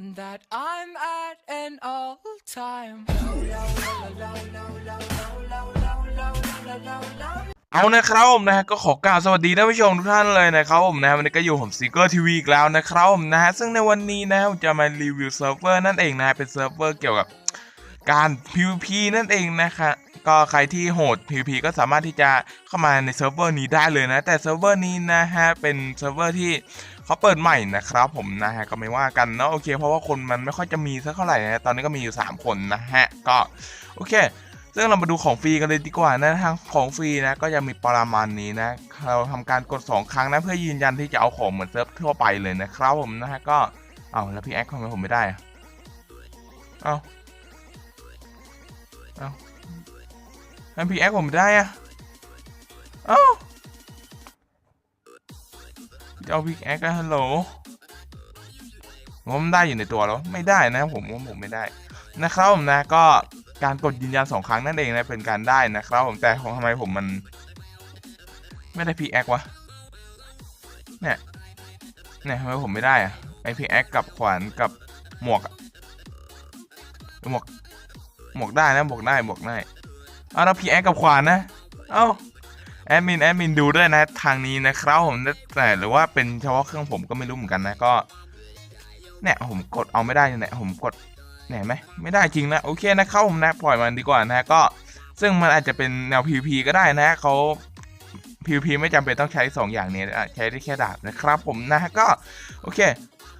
that I'm at an all time. เอานะครับผมนะฮะก็ขอกล่าวสวัสดีท่านผู้ชมทุกท่านเลยนะครับผมนะฮะวันนี้ก็อยู่ผมซีเกอร์ทีวีอีกแล้วนะครับผมนะฮะซึ่งในวันนี้นะผมจะมารีวิวเซิร์ฟเวอร์นั่นเองนะฮะเป็นเซิร์ฟเวอร์เกี่ยวกับการ PVP นั่นเองนะคะก็ใครที่โหด PVP ก็สามารถที่จะเข้ามาในเซิร์ฟเวอร์นี้ได้เลยนะ แต่เซิร์ฟเวอร์นี้นะฮะเป็นเซิร์ฟเวอร์ที่ เขาเปิดใหม่นะครับผมนะฮะก็ไม่ว่ากันเนาะโอเค เพราะว่าคนมันไม่ค่อยจะมีสักเท่าไหร่นะตอนนี้ก็มีอยู่ 3 คนนะฮะก็โอเคซึ่งเรามาดูของฟรีกันเลยดีกว่านะทางของฟรีนะก็จะมีประมาณนี้นะเราทำการกด 2 ครั้งนะเพื่อยืนยันที่จะเอาของเหมือนเซิร์ฟทั่วไปเลยนะครับผมนะฮะก็เอาแล้วพี่แอคทำไมผมไม่ได้เอาเอาทำพี่แอคผมไม่ได้อะเอา จะเอาพี่แอคกันฮัลโหลผมว่ามันได้อยู่ในตัวแล้วไม่ได้นะผมว่าผมไม่ได้นะครับผมนะก็การกดยืนยันสองครั้งนั่นเองนะเป็นการได้นะครับผมแต่ของทำไมผมมัน ไม่ได้พีแอควะเนี่ยเนี่ยทำไมผมไม่ได้อะไอพีแอคกับขวานกับหมวกหมวกหมวกได้นะหมวกได้หมวกได้เอาแล้วพีแอคกับขวานนะ เอ้า แอดมินแอดมินดูด้วยนะทางนี้นะครับผมแต่หรือว่าเป็นเฉพาะเครื่องผมก็ไม่รู้เหมือนกันนะก็เนี่ยผมกดเอาไม่ได้เนี่ยผมกดเนี่ยไหมไม่ได้จริงนะโอเคนะเข้าผมนะปล่อยมันดีกว่านะก็ซึ่งมันอาจจะเป็นแนว PVP ก็ได้นะเขา PVP ไม่จำเป็นต้องใช้ 2 อย่างนี้ใช้ได้แค่ดาบนะครับ ผมนะก็โอเค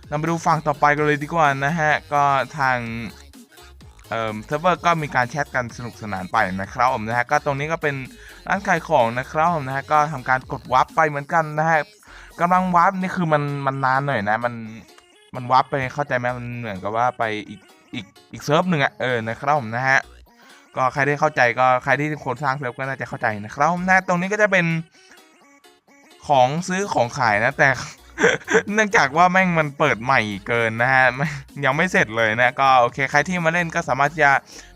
เรามาดูฝั่งต่อไปกันเลยดีกว่านะฮะก็ทาง เอ่อเซิร์ฟเวอร์ก็มีการแชทกันสนุกสนานไปนะครับผมนะฮะก็ตรงนี้ก็เป็นร้านขายของนะครับผมนะฮะก็ทำการกดวาร์ปไปเหมือนกันนะฮะกำลังวาร์ปนี่คือมันมันนานหน่อยนะ มันมันวาร์ปไปเข้าใจไหมมันเหมือนกับว่าไปอีกอีกอีกเซิร์ฟหนึ่งอะเออนะครับผมนะฮะก็ใครที่เข้าใจก็ใครที่คนสร้างเซิร์ฟก็น่าจะเข้าใจนะครับผมนะตรงนี้ก็จะเป็นของซื้อของขายนะแต่ เนื่องจากว่าแม่งมันเปิดใหม่เกินนะฮะยังไม่เสร็จเลยนะก็โอเคใครที่มาเล่นก็สามารถจะ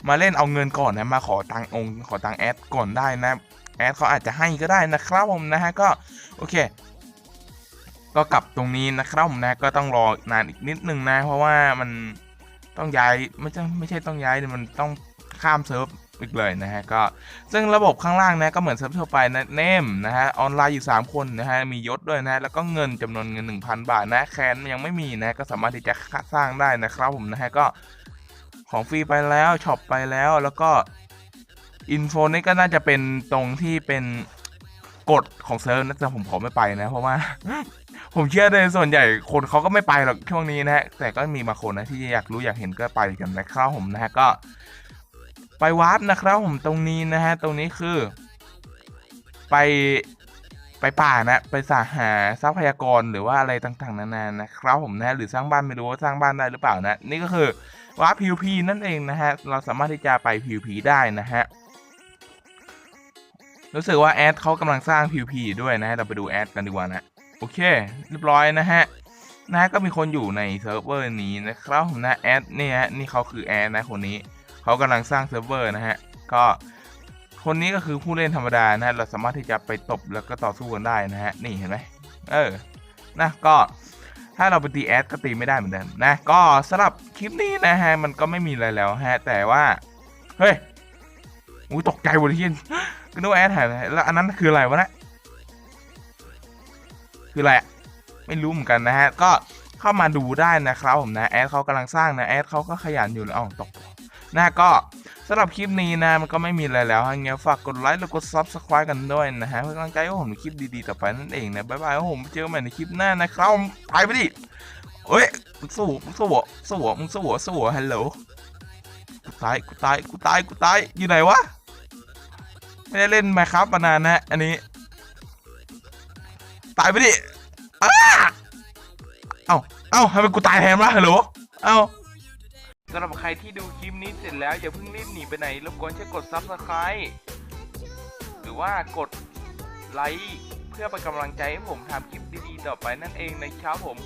มาเล่นเอาเงินก่อนนะมาขอตังองค์ขอตังแอดก่อนได้นะแอดเขาอาจจะให้ก็ได้นะครับผมนะฮะก็โอเค ก็กลับตรงนี้นะครับผมนะก็ต้องรอนานอีกนิดนึงนะ เพราะว่ามันต้องย้ายไม่ใช่ไม่ใช่ต้องย้ายมันต้องข้ามเซิร์ฟ อีกเลยนะฮะก็ซึ่งระบบข้างล่างนะก็เหมือนเซิร์ฟทั่วไปนะเนมนะฮะออนไลน์อยู่ 3 คนนะฮะมียศด้วยนะแล้วก็เงินจำนวนเงิน 1,000 บาทนะแคนยังไม่มีนะก็สามารถที่จะสร้างได้นะครับผมนะฮะก็ของฟรีไปแล้วช็อปไปแล้วแล้วก็อินโฟนี่ก็น่าจะเป็นตรงที่เป็นกฎของเซิร์ฟนะแต่ผมขอไม่ไปนะ เพราะว่า ผมเชื่อเลยส่วนใหญ่คนเขาก็ไม่ไปหรอกช่วงนี้นะฮะแต่ก็มีบางคนนะที่อยากรู้อยากเห็นก็ไปกันนะครับผมนะฮะก็ ไปวาร์ปนะครับผมตรงนี้นะฮะตรงนี้คือ ไปไปป่านะไปสาหาทรัพยากรหรือว่าอะไรต่างๆนานานะครับผมนะหรือสร้างบ้านไม่รู้ว่าสร้างบ้านได้หรือเปล่านะ นี่ก็คือวาร์ป PVP นั่นเองนะฮะเราสามารถที่จะไป PVP ได้นะฮะรู้สึกว่าแอดเขากำลังสร้าง PVP ด้วยนะฮะเราไปดูแอดกันดีกว่านะโอเค เรียบร้อยนะฮะนะก็มีคนอยู่ในเซิร์ฟเวอร์นี้นะครับผมนะแอดเนี่ยฮะนี่เขาคือแอดนะคนนี้ เขากำลังสร้างเซิร์ฟเวอร์นะฮะ ก็คนนี้ก็คือผู้เล่นธรรมดานะฮะ เราสามารถที่จะไปตบแล้วก็ต่อสู้กันได้นะฮะ นี่เห็นไหมเออ นะก็ถ้าเราไปตีแอดก็ตีไม่ได้เหมือนเดิมนะ ก็สำหรับคลิปนี้นะฮะ มันก็ไม่มีอะไรแล้วฮะ แต่ว่า เฮ้ยอุ้ยตกใจหมดที่ก็นึกว่าแอดหายไปแล้วอันนั้นคืออะไรวะเนะคืออะไรไม่รู้เหมือนกันนะฮะ ก็เข้ามาดูได้นะครับผมนะ แอดเขากำลังสร้างนะ แอดเขาก็ขยันอยู่แล้วอ้าวตก นะก็สำหรับคลิปนี้นะมันก็ไม่มีอะไรแล้วฮะเงี้ยฝากกดไลค์แล้วกด subscribe กันด้วยนะฮะเพื่อกำลังใจให้ผมในคลิปดีๆต่อไปนั่นเองนะบ๊ายบายผมเจอกันใหม่ในคลิปหน้านะครับไปไปดิเอ้ยมึงสู้มึงสู้สู้มึงสู้สู้ฮัลโหลกูตายกูตายกูตายกูตายอยู่ไหนวะไม่ได้เล่นไหมครับมานานนะอันนี้ตายไปดิอ้าเอ้าเอ้าทำไมกูตายแทนวะฮัลโหลเอ้า สำหรับใครที่ดูคลิปนี้เสร็จแล้วอย่าเพิ่งรีบหนีไปไหนรบกวนช่วยกด Subscribe หรือว่ากดไลค์เพื่อเป็นกำลังใจให้ผมทำคลิปดีๆต่อไปนั่นเองนะครับผม